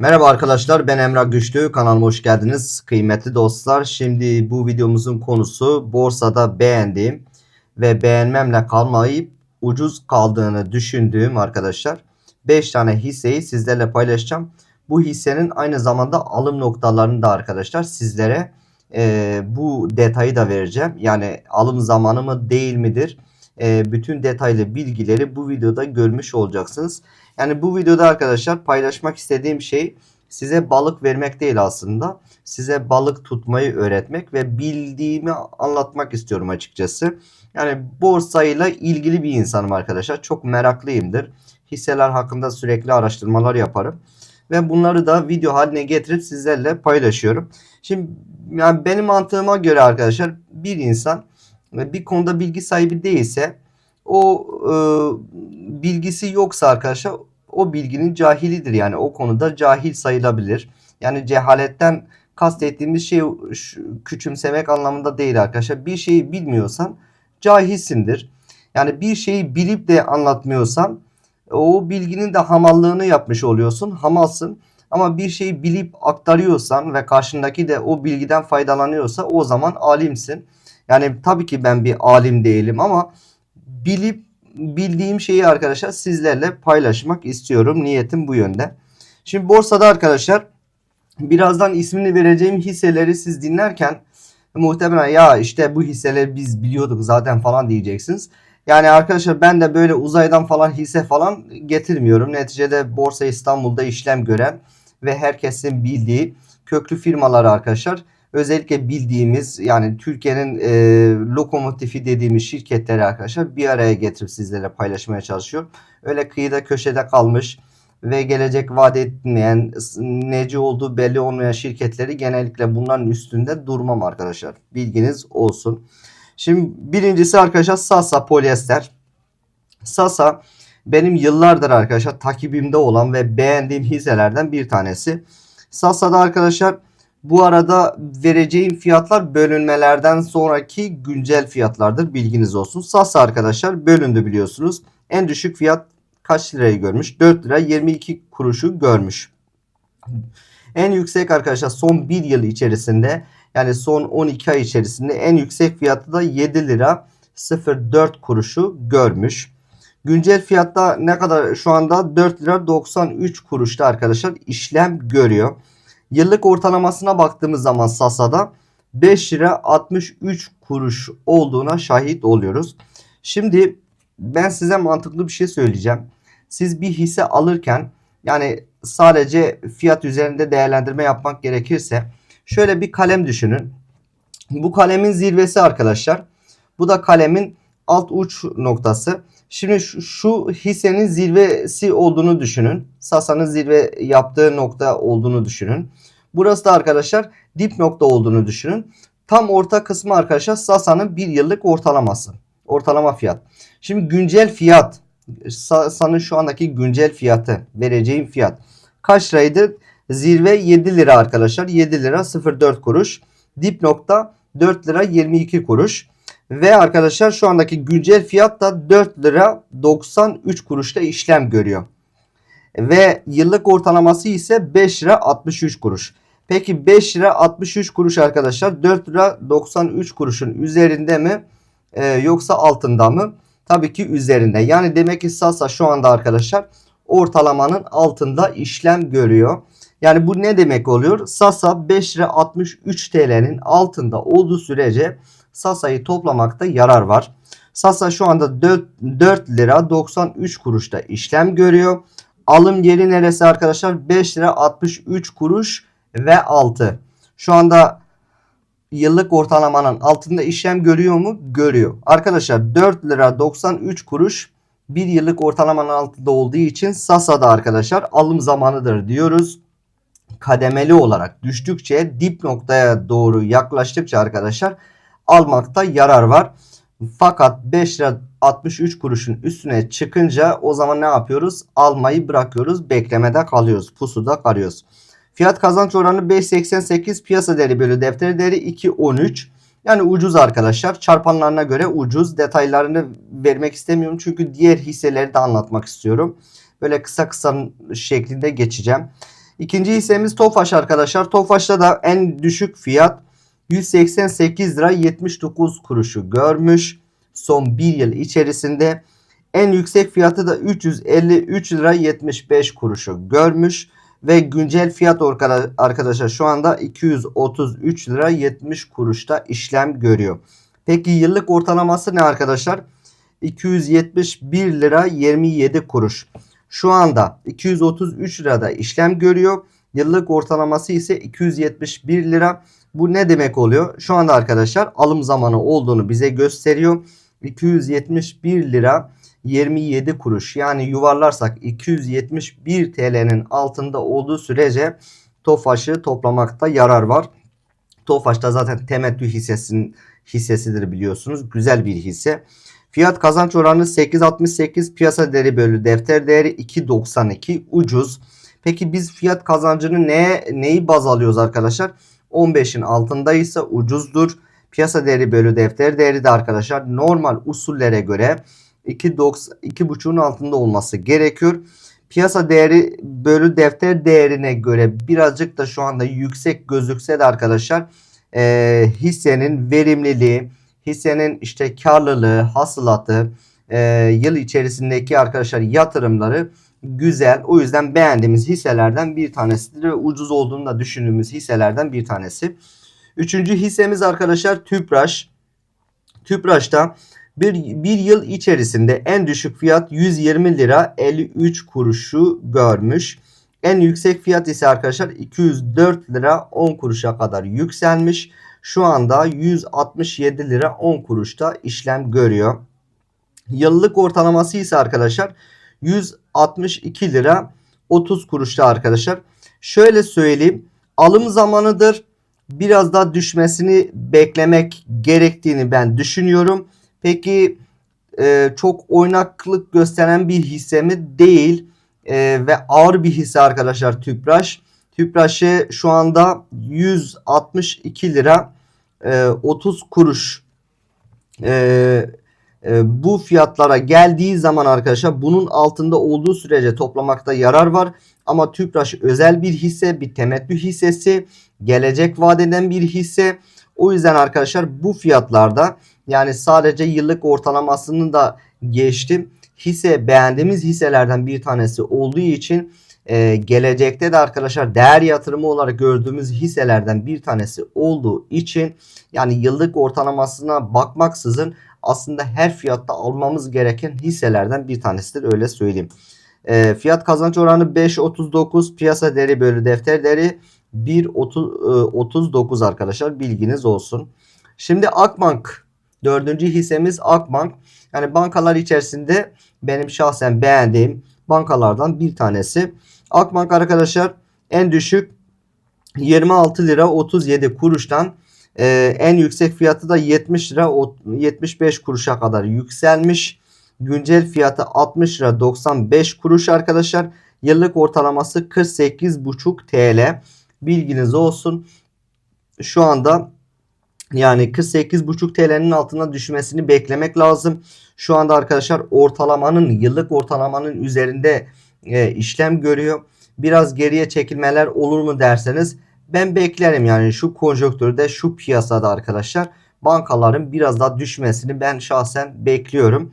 Merhaba arkadaşlar ben Emrah Güçlü kanalıma hoş geldiniz kıymetli dostlar. Şimdi bu videomuzun konusu borsada beğendiğim ve beğenmemle kalmayıp ucuz kaldığını düşündüğüm arkadaşlar 5 tane hisseyi sizlerle paylaşacağım. Bu hissenin aynı zamanda alım noktalarını da arkadaşlar sizlere e, bu detayı da vereceğim. Yani alım zamanı mı değil midir? E, bütün detaylı bilgileri bu videoda görmüş olacaksınız. Yani bu videoda arkadaşlar paylaşmak istediğim şey size balık vermek değil aslında. Size balık tutmayı öğretmek ve bildiğimi anlatmak istiyorum açıkçası. Yani borsayla ilgili bir insanım arkadaşlar. Çok meraklıyımdır. Hisseler hakkında sürekli araştırmalar yaparım. Ve bunları da video haline getirip sizlerle paylaşıyorum. Şimdi yani benim mantığıma göre arkadaşlar bir insan bir konuda bilgi sahibi değilse o e, bilgisi yoksa arkadaşlar o bilginin cahilidir yani o konuda cahil sayılabilir. Yani cehaletten kastettiğimiz şey küçümsemek anlamında değil arkadaşlar. Bir şeyi bilmiyorsan cahilsindir. Yani bir şeyi bilip de anlatmıyorsan o bilginin de hamallığını yapmış oluyorsun. Hamalsın. Ama bir şeyi bilip aktarıyorsan ve karşındaki de o bilgiden faydalanıyorsa o zaman alimsin. Yani tabii ki ben bir alim değilim ama bilip bildiğim şeyi arkadaşlar sizlerle paylaşmak istiyorum. Niyetim bu yönde. Şimdi borsada arkadaşlar birazdan ismini vereceğim hisseleri siz dinlerken muhtemelen ya işte bu hisseleri biz biliyorduk zaten falan diyeceksiniz. Yani arkadaşlar ben de böyle uzaydan falan hisse falan getirmiyorum. Neticede Borsa İstanbul'da işlem gören ve herkesin bildiği köklü firmalar arkadaşlar. Özellikle bildiğimiz yani Türkiye'nin e, lokomotifi dediğimiz şirketleri arkadaşlar bir araya getirip sizlere paylaşmaya çalışıyorum. Öyle kıyıda köşede kalmış ve gelecek vaat etmeyen, neci olduğu belli olmayan şirketleri genellikle bunların üstünde durmam arkadaşlar. Bilginiz olsun. Şimdi birincisi arkadaşlar Sasa polyester. Sasa benim yıllardır arkadaşlar takibimde olan ve beğendiğim hisselerden bir tanesi. Sasa'da arkadaşlar bu arada vereceğim fiyatlar bölünmelerden sonraki güncel fiyatlardır. Bilginiz olsun. Sasa arkadaşlar bölündü biliyorsunuz. En düşük fiyat kaç lirayı görmüş? 4 lira 22 kuruşu görmüş. En yüksek arkadaşlar son 1 yıl içerisinde yani son 12 ay içerisinde en yüksek fiyatı da 7 lira 04 kuruşu görmüş. Güncel fiyatta ne kadar şu anda 4 lira 93 kuruşta arkadaşlar işlem görüyor. Yıllık ortalamasına baktığımız zaman Sasa'da 5 lira 63 kuruş olduğuna şahit oluyoruz. Şimdi ben size mantıklı bir şey söyleyeceğim. Siz bir hisse alırken yani sadece fiyat üzerinde değerlendirme yapmak gerekirse şöyle bir kalem düşünün. Bu kalemin zirvesi arkadaşlar. Bu da kalemin alt uç noktası. Şimdi şu, hissenin zirvesi olduğunu düşünün. Sasa'nın zirve yaptığı nokta olduğunu düşünün. Burası da arkadaşlar dip nokta olduğunu düşünün. Tam orta kısmı arkadaşlar Sasa'nın bir yıllık ortalaması. Ortalama fiyat. Şimdi güncel fiyat Sasa'nın şu andaki güncel fiyatı vereceğim fiyat kaç liraydı? Zirve 7 lira arkadaşlar. 7 lira 04 kuruş. Dip nokta 4 lira 22 kuruş. Ve arkadaşlar şu andaki güncel fiyat da 4 lira 93 kuruşta işlem görüyor. Ve yıllık ortalaması ise 5 lira 63 kuruş. Peki 5 lira 63 kuruş arkadaşlar 4 lira 93 kuruşun üzerinde mi e, yoksa altında mı? Tabii ki üzerinde. Yani demek ki Sasa şu anda arkadaşlar ortalamanın altında işlem görüyor. Yani bu ne demek oluyor? Sasa 5 lira 63 TL'nin altında olduğu sürece Sasa'yı toplamakta yarar var. Sasa şu anda 4, 4 lira 93 kuruşta işlem görüyor. Alım yeri neresi arkadaşlar? 5 lira 63 kuruş ve altı. Şu anda yıllık ortalamanın altında işlem görüyor mu? Görüyor. Arkadaşlar 4 lira 93 kuruş bir yıllık ortalamanın altında olduğu için Sasa'da arkadaşlar alım zamanıdır diyoruz. Kademeli olarak düştükçe dip noktaya doğru yaklaştıkça arkadaşlar almakta yarar var. Fakat 5 lira 63 kuruşun üstüne çıkınca o zaman ne yapıyoruz? Almayı bırakıyoruz. Beklemede kalıyoruz. Pusuda kalıyoruz. Fiyat kazanç oranı 5.88 piyasa değeri bölü defter değeri 2.13. Yani ucuz arkadaşlar. Çarpanlarına göre ucuz. Detaylarını vermek istemiyorum. Çünkü diğer hisseleri de anlatmak istiyorum. Böyle kısa kısa şeklinde geçeceğim. İkinci hissemiz Tofaş arkadaşlar. Tofaş'ta da en düşük fiyat 188 lira 79 kuruşu görmüş. Son bir yıl içerisinde en yüksek fiyatı da 353 lira 75 kuruşu görmüş. Ve güncel fiyat arkadaşlar şu anda 233 lira 70 kuruşta işlem görüyor. Peki yıllık ortalaması ne arkadaşlar? 271 lira 27 kuruş. Şu anda 233 lirada işlem görüyor. Yıllık ortalaması ise 271 lira. Bu ne demek oluyor? Şu anda arkadaşlar alım zamanı olduğunu bize gösteriyor. 271 lira 27 kuruş. Yani yuvarlarsak 271 TL'nin altında olduğu sürece Tofaş'ı toplamakta yarar var. Tofaş da zaten temettü hissesinin hissesidir biliyorsunuz. Güzel bir hisse. Fiyat kazanç oranı 8.68 piyasa değeri bölü defter değeri 2.92 ucuz. Peki biz fiyat kazancını neye, neyi baz alıyoruz arkadaşlar? 15'in altındaysa ucuzdur. Piyasa değeri bölü defter değeri de arkadaşlar normal usullere göre 2.5'un altında olması gerekiyor. Piyasa değeri bölü defter değerine göre birazcık da şu anda yüksek gözükse de arkadaşlar e, hissenin verimliliği, hissenin işte karlılığı, hasılatı, e, yıl içerisindeki arkadaşlar yatırımları güzel. O yüzden beğendiğimiz hisselerden bir tanesidir ve ucuz olduğunu da düşündüğümüz hisselerden bir tanesi. Üçüncü hissemiz arkadaşlar Tüpraş. Tüpraş'ta bir, bir yıl içerisinde en düşük fiyat 120 lira 53 kuruşu görmüş. En yüksek fiyat ise arkadaşlar 204 lira 10 kuruşa kadar yükselmiş. Şu anda 167 lira 10 kuruşta işlem görüyor. Yıllık ortalaması ise arkadaşlar 162 lira 30 kuruşta arkadaşlar. Şöyle söyleyeyim. Alım zamanıdır. Biraz daha düşmesini beklemek gerektiğini ben düşünüyorum. Peki e, çok oynaklık gösteren bir hisse mi? Değil. E, ve ağır bir hisse arkadaşlar Tüpraş. Tüpraş'ı şu anda 162 lira e, 30 kuruş e, e, bu fiyatlara geldiği zaman arkadaşlar bunun altında olduğu sürece toplamakta yarar var. Ama Tüpraş özel bir hisse, bir temettü hissesi, gelecek vadeden bir hisse. O yüzden arkadaşlar bu fiyatlarda yani sadece yıllık ortalamasını da geçtim. Hisse beğendiğimiz hisselerden bir tanesi olduğu için e, gelecekte de arkadaşlar değer yatırımı olarak gördüğümüz hisselerden bir tanesi olduğu için yani yıllık ortalamasına bakmaksızın aslında her fiyatta almamız gereken hisselerden bir tanesidir öyle söyleyeyim. E, fiyat kazanç oranı 5.39 piyasa değeri bölü defter değeri 1.39 arkadaşlar bilginiz olsun. Şimdi Akbank dördüncü hissemiz Akbank. Yani bankalar içerisinde benim şahsen beğendiğim bankalardan bir tanesi. Akbank arkadaşlar en düşük 26 lira 37 kuruştan e, en yüksek fiyatı da 70 lira 75 kuruşa kadar yükselmiş. Güncel fiyatı 60 lira 95 kuruş arkadaşlar. Yıllık ortalaması 48,5 TL. Bilginiz olsun. Şu anda yani 48,5 TL'nin altına düşmesini beklemek lazım. Şu anda arkadaşlar ortalamanın yıllık ortalamanın üzerinde e, işlem görüyor. Biraz geriye çekilmeler olur mu derseniz ben beklerim yani şu konjonktürde şu piyasada arkadaşlar bankaların biraz daha düşmesini ben şahsen bekliyorum.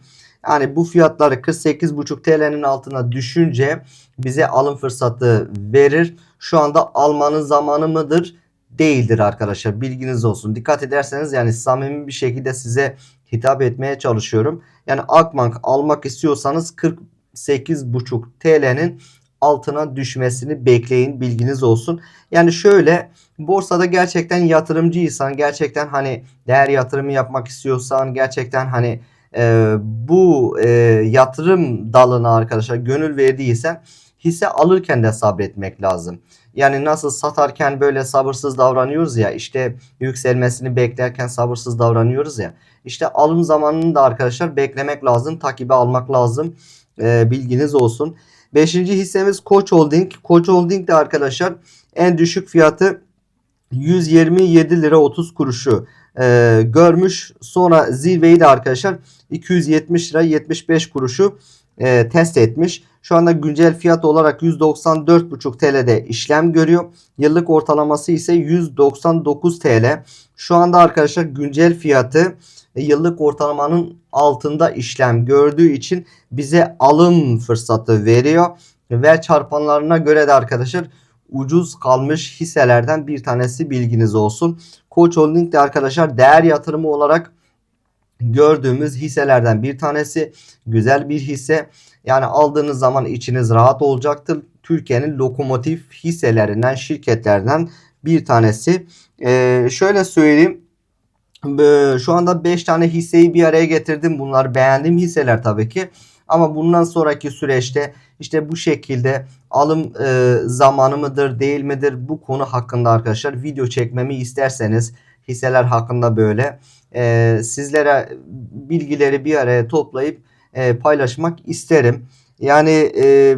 Yani bu fiyatları 48,5 TL'nin altına düşünce bize alım fırsatı verir. Şu anda almanın zamanı mıdır? Değildir arkadaşlar. Bilginiz olsun. Dikkat ederseniz yani samimi bir şekilde size hitap etmeye çalışıyorum. Yani Akbank almak istiyorsanız 48,5 TL'nin altına düşmesini bekleyin bilginiz olsun. Yani şöyle borsada gerçekten yatırımcıysan gerçekten hani değer yatırımı yapmak istiyorsan gerçekten hani e, bu e, yatırım dalına arkadaşlar gönül verdiysen hisse alırken de sabretmek lazım. Yani nasıl satarken böyle sabırsız davranıyoruz ya işte yükselmesini beklerken sabırsız davranıyoruz ya. İşte alım zamanını da arkadaşlar beklemek lazım. Takibi almak lazım. E, bilginiz olsun. Beşinci hissemiz Koç Holding. Koç Holding de arkadaşlar en düşük fiyatı 127 lira 30 kuruşu e, görmüş. Sonra zirveyi de arkadaşlar 270 lira 75 kuruşu e, test etmiş. Şu anda güncel fiyat olarak 194,5 TL'de işlem görüyor. Yıllık ortalaması ise 199 TL. Şu anda arkadaşlar güncel fiyatı e, yıllık ortalamanın altında işlem gördüğü için bize alım fırsatı veriyor. Ve çarpanlarına göre de arkadaşlar ucuz kalmış hisselerden bir tanesi bilginiz olsun. Koç Holding de arkadaşlar değer yatırımı olarak gördüğümüz hisselerden bir tanesi. Güzel bir hisse. Yani aldığınız zaman içiniz rahat olacaktır. Türkiye'nin lokomotif hisselerinden, şirketlerden bir tanesi. Ee, şöyle söyleyeyim. Ee, Şu anda 5 tane hisseyi bir araya getirdim. Bunlar beğendiğim hisseler tabii ki. Ama bundan sonraki süreçte işte bu şekilde alım e, zamanı mıdır değil midir bu konu hakkında arkadaşlar video çekmemi isterseniz hisseler hakkında böyle e, sizlere bilgileri bir araya toplayıp e, paylaşmak isterim. Yani e,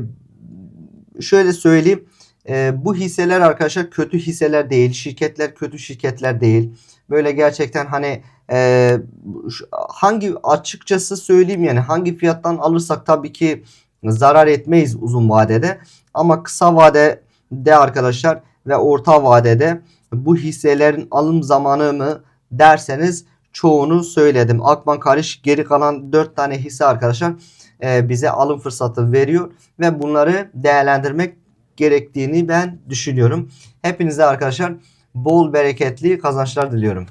şöyle söyleyeyim e, bu hisseler arkadaşlar kötü hisseler değil şirketler kötü şirketler değil böyle gerçekten hani e, hangi açıkçası söyleyeyim yani hangi fiyattan alırsak tabii ki zarar etmeyiz uzun vadede ama kısa vadede arkadaşlar ve orta vadede bu hisselerin alım zamanı mı derseniz çoğunu söyledim. Akbank hariç geri kalan 4 tane hisse arkadaşlar e, bize alım fırsatı veriyor ve bunları değerlendirmek gerektiğini ben düşünüyorum. Hepinize arkadaşlar bol bereketli kazançlar diliyorum.